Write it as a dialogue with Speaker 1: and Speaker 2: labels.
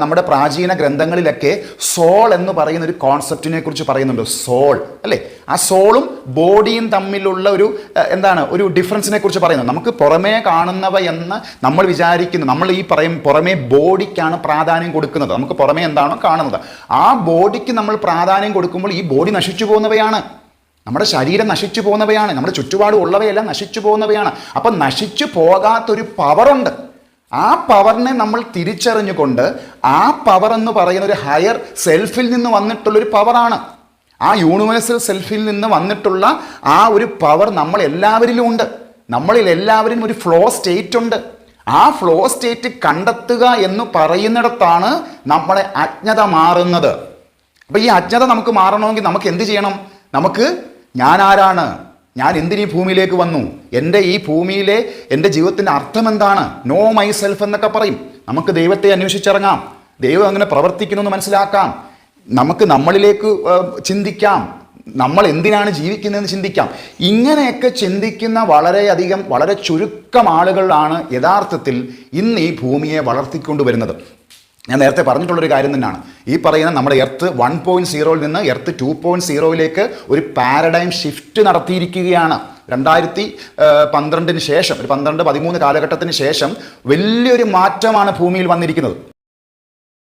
Speaker 1: നമ്മുടെ പ്രാചീന ഗ്രന്ഥങ്ങളിലൊക്കെ സോൾ എന്ന് പറയുന്ന ഒരു കോൺസെപ്റ്റിനെ കുറിച്ച് പറയുന്നുണ്ട്. സോൾ അല്ലേ? ആ സോളും ബോഡിയും തമ്മിലുള്ള ഒരു എന്താണ് ഒരു ഡിഫറൻസിനെ കുറിച്ച് പറയുന്നത് നമുക്ക് പുറമേ കാണുന്നവ എന്ന് നമ്മൾ വിചാരിക്കുന്നു. നമ്മൾ ഈ പറയും പുറമേ ബോഡിക്കാണ് പ്രാധാന്യം കൊടുക്കുന്നത്. നമുക്ക് പുറമേ എന്താണോ കാണുന്നത്. ആ ബോഡിക്ക് നമ്മൾ പ്രാധാന്യം കൊടുക്കുമ്പോൾ ഈ ബോഡി നശിച്ചു പോകുന്നവയാണ്. നമ്മുടെ ശരീരം നശിച്ചു പോകുന്നവയാണ്. നമ്മുടെ ചുറ്റുപാടുള്ളവയെല്ലാം നശിച്ചു പോകുന്നവയാണ്. അപ്പം നശിച്ചു പോകാത്തൊരു പവറുണ്ട്. ആ പവറിനെ നമ്മൾ തിരിച്ചറിഞ്ഞുകൊണ്ട് ആ പവർ എന്ന് പറയുന്ന ഒരു ഹയർ സെൽഫിൽ നിന്ന് വന്നിട്ടുള്ളൊരു പവറാണ്. ആ യൂണിവേഴ്സൽ സെൽഫിൽ നിന്ന് വന്നിട്ടുള്ള ആ ഒരു പവർ നമ്മൾ എല്ലാവരിലും ഉണ്ട്. നമ്മളിൽ എല്ലാവരും ഒരു ഫ്ലോ സ്റ്റേറ്റ് ഉണ്ട്. ആ ഫ്ലോ സ്റ്റേറ്റ് കണ്ടെത്തുക എന്ന് പറയുന്നിടത്താണ് നമ്മളെ അജ്ഞത മാറുന്നത്. അപ്പോൾ ഈ അജ്ഞത നമുക്ക് മാറണമെങ്കിൽ നമുക്ക് എന്ത് ചെയ്യണം? നമുക്ക് ഞാൻ ആരാണ് ഞാൻ എന്തിനീ ഭൂമിയിലേക്ക് വന്നു? എന്റെ ഈ ഭൂമിയിലെ എന്റെ ജീവിതത്തിന്റെ അർത്ഥം എന്താണ് നോ മൈ സെൽഫ് എന്നൊക്കെ പറയും. നമുക്ക് ദൈവത്തെ അന്വേഷിച്ചിറങ്ങാം. ദൈവം അങ്ങനെ പ്രവർത്തിക്കുന്നു എന്ന് മനസ്സിലാക്കാം. നമുക്ക് നമ്മളിലേക്ക് ചിന്തിക്കാം. നമ്മൾ എന്തിനാണ് ജീവിക്കുന്നതെന്ന് ചിന്തിക്കാം. ഇങ്ങനെയൊക്കെ ചിന്തിക്കുന്ന വളരെയധികം വളരെ ചുരുക്കം ആളുകളാണ് യഥാർത്ഥത്തിൽ ഇന്ന് ഈ ഭൂമിയെ വളർത്തിക്കൊണ്ടുവരുന്നത്. ഞാൻ നേരത്തെ പറഞ്ഞിട്ടുള്ളൊരു കാര്യം തന്നെയാണ്. ഈ പറയുന്ന നമ്മുടെ എർത്ത് വൺ പോയിന്റ് സീറോയിൽ നിന്ന് എർത്ത് ടു പോയിന്റ് സീറോയിലേക്ക് ഒരു പാരഡൈം ഷിഫ്റ്റ് നടത്തിയിരിക്കുകയാണ്. രണ്ടായിരത്തി പന്ത്രണ്ടിന് ശേഷം ഒരു പന്ത്രണ്ട് പതിമൂന്ന് കാലഘട്ടത്തിന് ശേഷം വലിയൊരു മാറ്റമാണ് ഭൂമിയിൽ വന്നിരിക്കുന്നത്.